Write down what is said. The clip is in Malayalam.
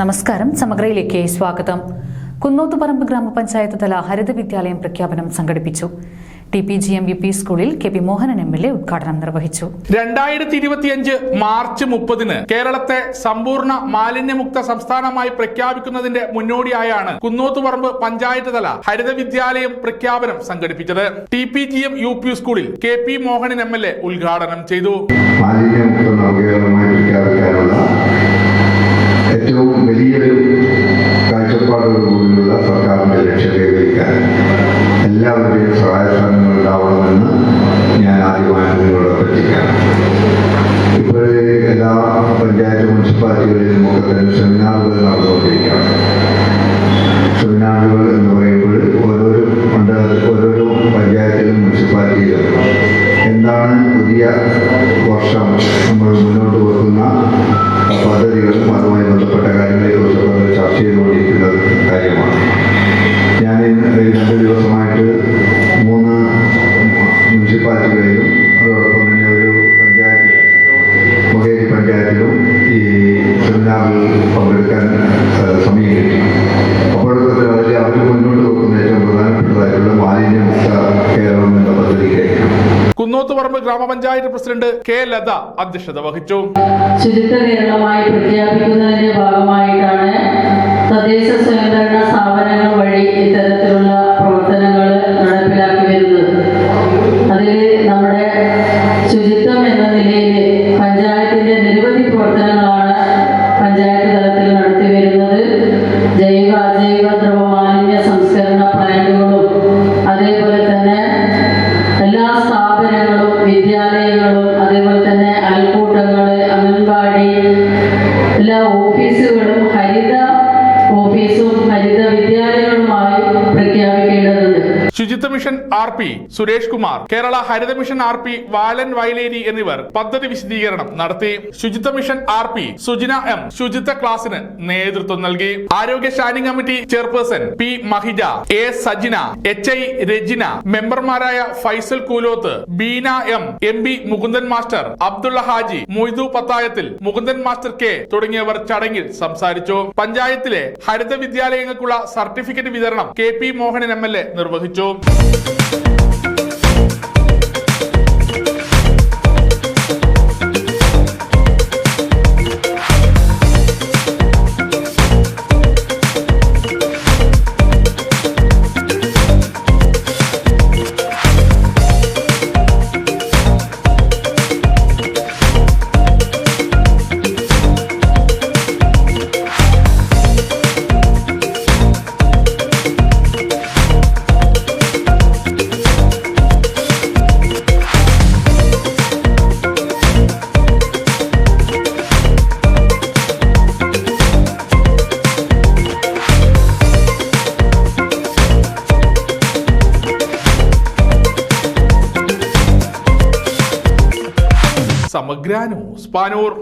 നമസ്കാരം. സമഗ്രയിലേക്ക് സ്വാഗതം. കുന്നോത്തുപറമ്പ് ഗ്രാമപഞ്ചായത്ത് തല ഹരിത വിദ്യാലയം പ്രഖ്യാപനം സംഘടിപ്പിച്ചു. T P G M U P സ്കൂളിൽ K P Mohanan M L A ഉദ്ഘാടനം നിർവഹിച്ചു. രണ്ടായിരത്തി ഇരുപത്തിയഞ്ച് മാർച്ച് മുപ്പതിന് കേരളത്തെ സമ്പൂർണ മാലിന്യമുക്ത സംസ്ഥാനമായി പ്രഖ്യാപിക്കുന്നതിന്റെ മുന്നോടിയായാണ് കുന്നോത്തുപറമ്പ് പഞ്ചായത്ത് തല ഹരിത വിദ്യാലയം പ്രഖ്യാപനം സംഘടിപ്പിച്ചത്. T P G M U P സ്കൂളിൽ K P Mohanan M L A ഉദ്ഘാടനം ചെയ്തു. മാലിന്യമുക്ത പ്രഖ്യാപിക്കാനുള്ള കാഴ്ചപ്പാടോടുകൂടിയുള്ള സർക്കാരിന്റെ ലക്ഷ്യം കൈവരിക്കാൻ എല്ലാവരുടെയും സഹായസ്ഥാനങ്ങൾ ഉണ്ടാവണമെന്ന് ഞാൻ ആദ്യമായി നിങ്ങളോട് അഭ്യർത്ഥിക്കാം ഇപ്പോഴേ എല്ലാ പഞ്ചായത്ത് മുനിസിപ്പാലിറ്റികളിലും ഒക്കെ തന്നെ സെമിനാറുകൾ നടന്നുകൊണ്ടിരിക്കുകയാണ്. സെമിനാറുകൾ എന്ന് പറയുമ്പോൾ ഓരോരോ മണ്ഡല ഓരോരോ പഞ്ചായത്തിലും മുനിസിപ്പാലിറ്റിയിലും എന്താണ് പുതിയ വർഷം നമ്മൾ മുന്നോട്ട് വെക്കുന്ന പദ്ധതികളും അതുമായി കുന്നോത്തുപറമ്പ് ഗ്രാമപഞ്ചായത്ത് പ്രസിഡന്റ് കെ ലത അധ്യക്ഷത വഹിച്ചു. ശുചിത്വ കേരളമായി പ്രഖ്യാപിക്കുന്നതിന്റെ ഭാഗമായിട്ടാണ് എല്ലാ ഓഫീസുകളും ഹരിത ഓഫീസും ഹരിത വിദ്യാലയങ്ങളുമായി പ്രഖ്യാപിക്കേണ്ടതുണ്ട് ശുചിത്വ mission R P Suresh Kumar Kerala Haritha mission R P Valan Vayaleri എന്നിവർ പദ്ധതി വിശദീകരണം നടത്തി. ശുചിത്വ mission R P Sujina M ശുചിത്വ ക്ലാസിന് നേതൃത്വം നൽകി. ആരോഗ്യ standing committee chairperson P Mahija A Sajina H I Rajina മെമ്പർമാരായ Faisal Kooloth Beena M M B Mukundan master Abdulla Haji Moidu Pathayathil Mukundan master K തുടങ്ങിയവർ ചടങ്ങിൽ സംസാരിച്ചു. പഞ്ചായത്തിലെ ഹരിത വിദ്യാലയങ്ങൾക്കുള്ള സർട്ടിഫിക്കറ്റ് വിതരണം K P Mohanan M L A നിർവഹിച്ചു. Valeu! ന്യൂസ് പാനൂർ